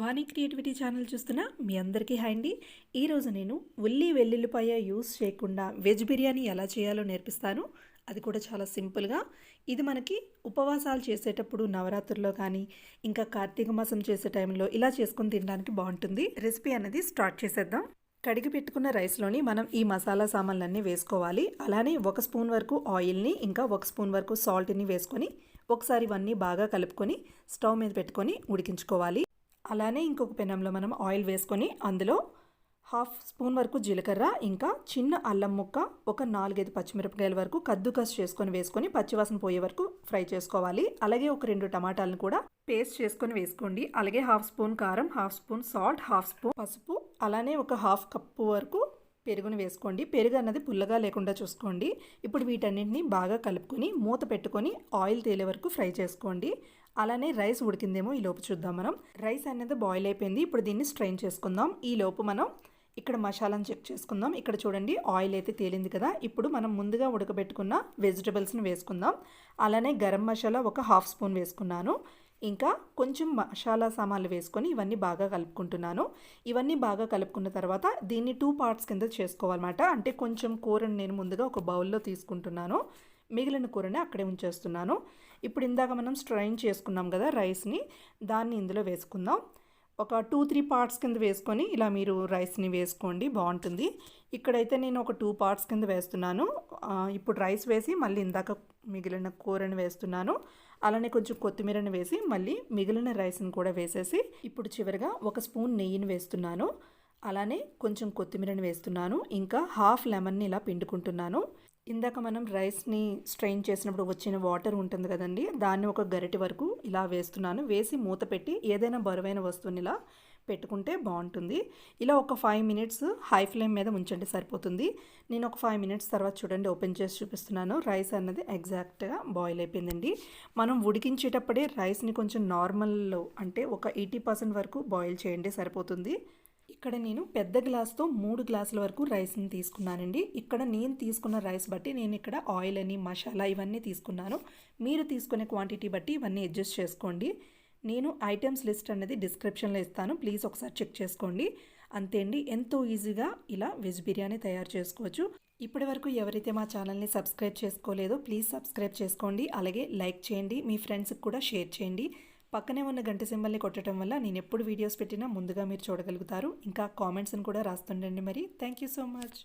వాణి creativity channel చూస్తున్న మీ అందరికీ hi అండి. ఈరోజు నేను ఉల్లి వెల్లుల్లిపాయ యూస్ చేయకుండా వెజ్ బిర్యానీ ఎలా చేయాలో నేర్పిస్తాను. అది కూడా చాలా సింపుల్గా ఇది మనకి ఉపవాసాలు చేసేటప్పుడు నవరాత్రుల్లో కానీ ఇంకా కార్తీక మాసం చేసే టైంలో ఇలా చేసుకొని తినడానికి బాగుంటుంది. రెసిపీ అనేది స్టార్ట్ చేసేద్దాం. కడిగి పెట్టుకున్న రైస్లోని మనం ఈ మసాలా సామాన్లన్నీ వేసుకోవాలి. అలానే ఒక స్పూన్ వరకు ఆయిల్ని ఇంకా ఒక స్పూన్ వరకు సాల్ట్ని వేసుకొని ఒకసారి ఇవన్నీ బాగా కలుపుకొని స్టవ్ మీద పెట్టుకొని ఉడికించుకోవాలి. అలానే ఇంకొక పెనంలో మనం ఆయిల్ వేసుకొని అందులో హాఫ్ స్పూన్ వరకు జీలకర్ర ఇంకా చిన్న అల్లం ముక్క ఒక నాలుగైదు పచ్చిమిరపకాయల వరకు కద్దుకస్ చేసుకొని వేసుకొని పచ్చివాసన పోయే వరకు ఫ్రై చేసుకోవాలి. అలాగే ఒక రెండు టమాటాలను కూడా పేస్ట్ చేసుకొని వేసుకోండి. అలాగే హాఫ్ స్పూన్ కారం half spoon salt half spoon పసుపు అలానే ఒక హాఫ్ కప్పు వరకు పెరుగును వేసుకోండి. పెరుగు అన్నది పుల్లగా లేకుండా చూసుకోండి. ఇప్పుడు వీటన్నింటినీ బాగా కలుపుకొని మూత పెట్టుకొని ఆయిల్ తేలే వరకు ఫ్రై చేసుకోండి. అలానే రైస్ ఉడికిందేమో ఈ లోపు చూద్దాం మనం. రైస్ అనేది బాయిల్ అయిపోయింది. ఇప్పుడు దీన్ని స్ట్రెయిన్ చేసుకుందాం. ఈ లోపు మనం ఇక్కడ మసాలాను చెక్ చేసుకుందాం. ఇక్కడ చూడండి ఆయిల్ అయితే తేలింది కదా. ఇప్పుడు మనం ముందుగా ఉడకబెట్టుకున్న వెజిటబుల్స్ని వేసుకుందాం. అలానే గరం మసాలా ఒక హాఫ్ స్పూన్ వేసుకున్నాను. ఇంకా కొంచెం మసాలా సామాన్లు వేసుకొని ఇవన్నీ బాగా కలుపుకుంటున్నాను. ఇవన్నీ బాగా కలుపుకున్న తర్వాత దీన్ని టూ పార్ట్స్ కింద చేసుకోవాలన్నమాట. అంటే కొంచెం కూరని నేను ముందుగా ఒక బౌల్లో తీసుకుంటున్నాను. మిగిలిన కూరని అక్కడే ఉంచేస్తున్నాను. ఇప్పుడు ఇందాక మనం స్ట్రైన్ చేసుకున్నాం కదా రైస్ని దాన్ని ఇందులో వేసుకుందాం. ఒక టూ త్రీ పార్ట్స్ కింద వేసుకొని ఇలా మీరు రైస్ని వేసుకోండి బాగుంటుంది. ఇక్కడైతే నేను ఒక టూ పార్ట్స్ కింద వేస్తున్నాను. ఇప్పుడు రైస్ వేసి మళ్ళీ ఇందాక మిగిలిన కూరని వేస్తున్నాను. అలానే కొంచెం కొత్తిమీరని వేసి మళ్ళీ మిగిలిన రైస్ని కూడా వేసేసి ఇప్పుడు చివరిగా ఒక స్పూన్ నెయ్యిని వేస్తున్నాను. అలానే కొంచెం కొత్తిమీరని వేస్తున్నాను. ఇంకా హాఫ్ లెమన్ని ఇలా పిండుకుంటున్నాను. ఇందాక మనం రైస్ని స్ట్రెయిన్ చేసినప్పుడు వచ్చిన వాటర్ ఉంటుంది కదండి దాన్ని ఒక గరిటె వరకు ఇలా వేస్తున్నాను. వేసి మూత పెట్టి ఏదైనా బరువైన వస్తువుని ఇలా పెట్టుకుంటే బాగుంటుంది. ఇలా ఒక ఫైవ్ మినిట్స్ హై ఫ్లేమ్ మీద ఉంచండి సరిపోతుంది. నేను ఒక ఫైవ్ మినిట్స్ తర్వాత చూడండి ఓపెన్ చేసి చూపిస్తున్నాను. రైస్ అన్నది ఎగ్జాక్ట్గా బాయిల్ అయిపోయిందండి. మనం ఉడికించేటప్పుడే రైస్ని కొంచెం నార్మల్లో అంటే ఒక ఎయిటీ పర్సెంట్ వరకు బాయిల్ చేయండి సరిపోతుంది. ఇక్కడ నేను పెద్ద గ్లాస్తో మూడు గ్లాసుల వరకు రైస్ని తీసుకున్నానండి. ఇక్కడ నేను తీసుకున్న రైస్ బట్టి నేను ఇక్కడ ఆయిల్ అని మసాలా ఇవన్నీ తీసుకున్నాను. మీరు తీసుకునే క్వాంటిటీ బట్టి ఇవన్నీ అడ్జస్ట్ చేసుకోండి. నేను ఐటమ్స్ లిస్ట్ అనేది డిస్క్రిప్షన్లో ఇస్తాను. ప్లీజ్ ఒకసారి చెక్ చేసుకోండి. అంతే అండి. ఎంతో ఈజీగా ఇలా వెజ్ బిర్యానీ తయారు చేసుకోవచ్చు. ఇప్పటి వరకు ఎవరైతే మా ఛానల్ని సబ్స్క్రైబ్ చేసుకోలేదో ప్లీజ్ సబ్స్క్రైబ్ చేసుకోండి. అలాగే లైక్ చేయండి. మీ ఫ్రెండ్స్కి కూడా షేర్ చేయండి. పక్కనే ఉన్న గంట సింబల్ని కొట్టడం వల్ల నేను ఎప్పుడు వీడియోస్ పెట్టినా ముందుగా మీరు చూడగలుగుతారు. ఇంకా కామెంట్స్ని కూడా రాస్తుండండి మరి. Thank you so much